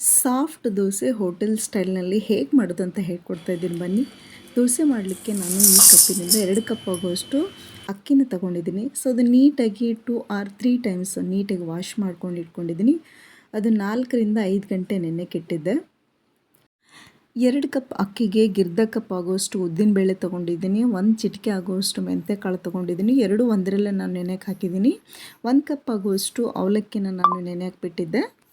Soft dosa hotel ಸ್ಟೈಲ್ನಲ್ಲಿ ಹೇಗೆ ಮಾಡೋದು ಅಂತ ಹೇಳ್ಕೊಡ್ತಾ ಇದ್ದೀನಿ. ಬನ್ನಿ. ದೋಸೆ ಮಾಡಲಿಕ್ಕೆ ನಾನು ಈ ಕಪ್ಪಿನಿಂದ ಎರಡು ಕಪ್ ಆಗುವಷ್ಟು ಅಕ್ಕಿನ ತಗೊಂಡಿದ್ದೀನಿ. ಸೊ, ಅದು ನೀಟಾಗಿ ಟೂ ಆರ್ ತ್ರೀ ಟೈಮ್ಸ್ ನೀಟಾಗಿ ವಾಶ್ ಮಾಡ್ಕೊಂಡು ಇಟ್ಕೊಂಡಿದ್ದೀನಿ. ಅದು ನಾಲ್ಕರಿಂದ ಐದು ಗಂಟೆ ನೆನೆಕ್ಕಿಟ್ಟಿದ್ದೆ ಎರಡು ಕಪ್ ಅಕ್ಕಿಗೆ ಗಿರ್ದ ಕಪ್ ಆಗುವಷ್ಟು ಉದ್ದಿನಬೇಳೆ ತೊಗೊಂಡಿದ್ದೀನಿ. ಒಂದು ಚಿಟಿಕೆ ಆಗುವಷ್ಟು ಮೆಂತ್ಯ ಕಾಳು ತೊಗೊಂಡಿದ್ದೀನಿ. ಎರಡು ಒಂದರಲ್ಲೇ ನಾನು ನೆನೆಗೆ ಹಾಕಿದ್ದೀನಿ. ಒಂದು ಕಪ್ ಆಗುವಷ್ಟು ಅವಲಕ್ಕಿನ ನಾನು ನೆನೆ ಹಾಕ್ಬಿಟ್ಟಿದ್ದೆ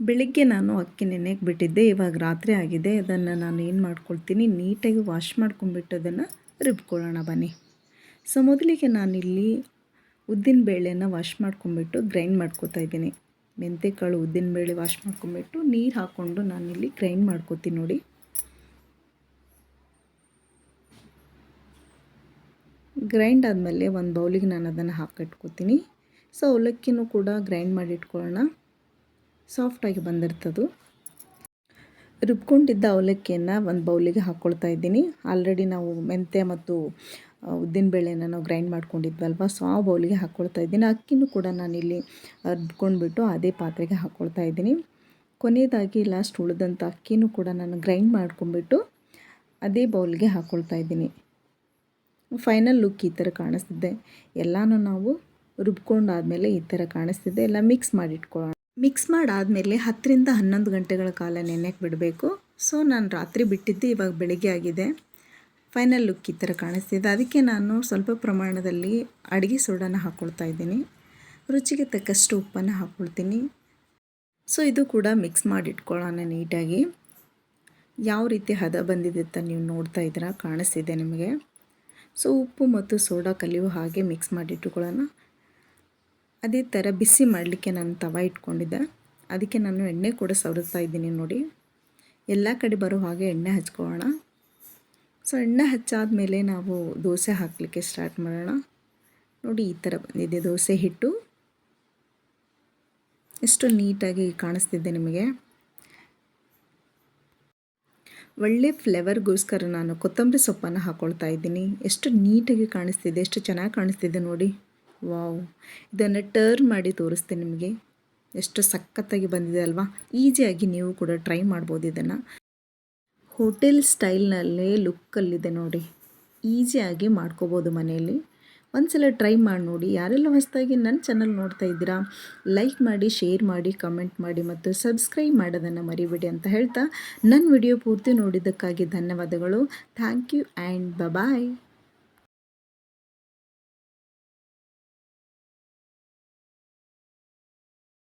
ಬೆಳಿಗ್ಗೆ ನಾನು ಅಕ್ಕಿ ನೆನೆಗೆ ಬಿಟ್ಟಿದ್ದೆ, ಇವಾಗ ರಾತ್ರಿ ಆಗಿದೆ. ಅದನ್ನು ನಾನು ಏನು ಮಾಡ್ಕೊಳ್ತೀನಿ, ನೀಟಾಗಿ ವಾಶ್ ಮಾಡ್ಕೊಂಡ್ಬಿಟ್ಟು ಅದನ್ನು ರುಬ್ಕೊಳ್ಳೋಣ ಬನ್ನಿ. ಸೊ, ಮೊದಲಿಗೆ ನಾನಿಲ್ಲಿ ಉದ್ದಿನ ಬೇಳೆನ ವಾಶ್ ಮಾಡ್ಕೊಂಬಿಟ್ಟು ಗ್ರೈಂಡ್ ಮಾಡ್ಕೋತಾ ಇದ್ದೀನಿ. ಮೆಂತೆಕಾಳು ಉದ್ದಿನ ಬೇಳೆ ವಾಶ್ ಮಾಡ್ಕೊಂಬಿಟ್ಟು ನೀರು ಹಾಕ್ಕೊಂಡು ನಾನಿಲ್ಲಿ ಗ್ರೈಂಡ್ ಮಾಡ್ಕೋತೀನಿ ನೋಡಿ. ಗ್ರೈಂಡ್ ಆದಮೇಲೆ ಒಂದು ಬೌಲಿಗೆ ನಾನು ಅದನ್ನು ಹಾಕಿಟ್ಕೋತೀನಿ ಸೊ, ಅವಲಕ್ಕಿನೂ ಕೂಡ ಗ್ರೈಂಡ್ ಮಾಡಿ ಇಟ್ಕೊಳ್ಳೋಣ. ಸಾಫ್ಟಾಗಿ ಬಂದಿರ್ತದು. ರುಬ್ಕೊಂಡಿದ್ದ ಅವಲಕ್ಕಿಯನ್ನು ಒಂದು ಬೌಲಿಗೆ ಹಾಕ್ಕೊಳ್ತಾ ಇದ್ದೀನಿ. ಆಲ್ರೆಡಿ ನಾವು ಮೆಂತ್ಯ ಮತ್ತು ಉದ್ದಿನಬೇಳೆನ ನಾವು ಗ್ರೈಂಡ್ ಮಾಡ್ಕೊಂಡಿದ್ವಲ್ವ, ಸೊ ಆ ಬೌಲಿಗೆ ಹಾಕ್ಕೊಳ್ತಾ ಇದ್ದೀನಿ. ಅಕ್ಕಿನೂ ಕೂಡ ನಾನಿಲ್ಲಿ ರುಬ್ಕೊಂಡ್ಬಿಟ್ಟು ಅದೇ ಪಾತ್ರೆಗೆ ಹಾಕ್ಕೊಳ್ತಾ ಇದ್ದೀನಿ. ಕೊನೆಯದಾಗಿ ಲಾಸ್ಟ್ ಉಳಿದಂಥ ಅಕ್ಕಿನೂ ಕೂಡ ನಾನು ಗ್ರೈಂಡ್ ಮಾಡ್ಕೊಂಡ್ಬಿಟ್ಟು ಅದೇ ಬೌಲ್ಗೆ ಹಾಕ್ಕೊಳ್ತಾ ಇದ್ದೀನಿ. ಫೈನಲ್ ಲುಕ್ ಈ ಥರ ಕಾಣಿಸ್ತಿದೆ. ಎಲ್ಲನೂ ನಾವು ರುಬ್ಕೊಂಡಾದಮೇಲೆ ಈ ಥರ ಕಾಣಿಸ್ತಿದೆ. ಎಲ್ಲ ಮಿಕ್ಸ್ ಮಾಡಿಟ್ಕೊಳ್ಳೋಣ ಮಿಕ್ಸ್ ಮಾಡಾದಮೇಲೆ ಹತ್ತರಿಂದ ಹನ್ನೊಂದು ಗಂಟೆಗಳ ಕಾಲ ನೆನೆಯಕ್ಕೆ ಬಿಡಬೇಕು. ಸೊ, ನಾನು ರಾತ್ರಿ ಬಿಟ್ಟಿದ್ದು ಇವಾಗ ಬೆಳಿಗ್ಗೆ ಆಗಿದೆ. ಫೈನಲ್ ಲುಕ್ ಈ ಥರ ಕಾಣಿಸ್ತಿದೆ. ಅದಕ್ಕೆ ನಾನು ಸ್ವಲ್ಪ ಪ್ರಮಾಣದಲ್ಲಿ ಅಡುಗೆ ಸೋಡಾನ ಹಾಕ್ಕೊಳ್ತಾ ಇದ್ದೀನಿ. ರುಚಿಗೆ ತಕ್ಕಷ್ಟು ಉಪ್ಪನ್ನು ಹಾಕ್ಕೊಳ್ತೀನಿ ಸೊ, ಇದು ಕೂಡ ಮಿಕ್ಸ್ ಮಾಡಿಟ್ಕೊಳ್ಳೋಣ ನೀಟಾಗಿ. ಯಾವ ರೀತಿ ಹದ ಬಂದಿದೆ ಅಂತ ನೀವು ನೋಡ್ತಾ ಇದ್ದೀರಾ? ಕಾಣಿಸ್ತಿದೆ ನಿಮಗೆ. ಸೊ, ಉಪ್ಪು ಮತ್ತು ಸೋಡಾ ಕಲಿಯುವ ಹಾಗೆ ಮಿಕ್ಸ್ ಮಾಡಿಟ್ಕೊಳ್ಳೋಣ. ಅದೇ ಥರ ಬಿಸಿ ಮಾಡಲಿಕ್ಕೆ ನಾನು ತವ ಇಟ್ಕೊಂಡಿದ್ದೆ. ಅದಕ್ಕೆ ನಾನು ಎಣ್ಣೆ ಕೂಡ ಸವರಿಸ್ತಾ ಇದ್ದೀನಿ ನೋಡಿ. ಎಲ್ಲ ಕಡೆ ಬರೋ ಹಾಗೆ ಎಣ್ಣೆ ಹಚ್ಕೊಳ್ಳೋಣ. ಸೊ ಎಣ್ಣೆ ಹಚ್ಚಾದ ಮೇಲೆ ನಾವು ದೋಸೆ ಹಾಕಲಿಕ್ಕೆ ಸ್ಟಾರ್ಟ್ ಮಾಡೋಣ. ನೋಡಿ, ಈ ಥರ ಬಂದಿದೆ ದೋಸೆ ಹಿಟ್ಟು. ಎಷ್ಟು ನೀಟಾಗಿ ಕಾಣಿಸ್ತಿದ್ದೆ ನಿಮಗೆ. ಒಳ್ಳೆ ಫ್ಲೇವರ್ಗೋಸ್ಕರ ನಾನು ಕೊತ್ತಂಬರಿ ಸೊಪ್ಪನ್ನು ಹಾಕ್ಕೊಳ್ತಾ ಇದ್ದೀನಿ. ಎಷ್ಟು ನೀಟಾಗಿ ಕಾಣಿಸ್ತಿದೆ, ಎಷ್ಟು ಚೆನ್ನಾಗಿ ಕಾಣಿಸ್ತಿದೆ ನೋಡಿ. ವಾವ್. ಇದನ್ನು ಟರ್ನ್ ಮಾಡಿ ತೋರಿಸ್ತೀನಿ ನಿಮಗೆ. ಎಷ್ಟು ಸಖತ್ತಾಗಿ ಬಂದಿದೆ ಅಲ್ವಾ? ಈಸಿಯಾಗಿ ನೀವು ಕೂಡ ಟ್ರೈ ಮಾಡ್ಬೋದು ಇದನ್ನು. ಹೋಟೆಲ್ ಸ್ಟೈಲ್ನಲ್ಲೇ ಲುಕ್ಕಲ್ಲಿದೆ ನೋಡಿ. ಈಸಿಯಾಗಿ ಮಾಡ್ಕೋಬೋದು ಮನೆಯಲ್ಲಿ. ಒಂದ್ಸಲ ಟ್ರೈ ಮಾಡಿ ನೋಡಿ. ಯಾರೆಲ್ಲ ಹೊಸದಾಗಿ ನನ್ನ ಚಾನಲ್ ನೋಡ್ತಾ ಇದ್ದೀರಾ ಲೈಕ್ ಮಾಡಿ ಶೇರ್ ಮಾಡಿ ಕಮೆಂಟ್ ಮಾಡಿ ಮತ್ತು ಸಬ್ಸ್ಕ್ರೈಬ್ ಮಾಡೋದನ್ನು ಮರಿಬೇಡಿ ಅಂತ ಹೇಳ್ತಾ ನನ್ನ ವಿಡಿಯೋ ಪೂರ್ತಿ ನೋಡಿದ್ದಕ್ಕಾಗಿ ಧನ್ಯವಾದಗಳು. Thank you and bye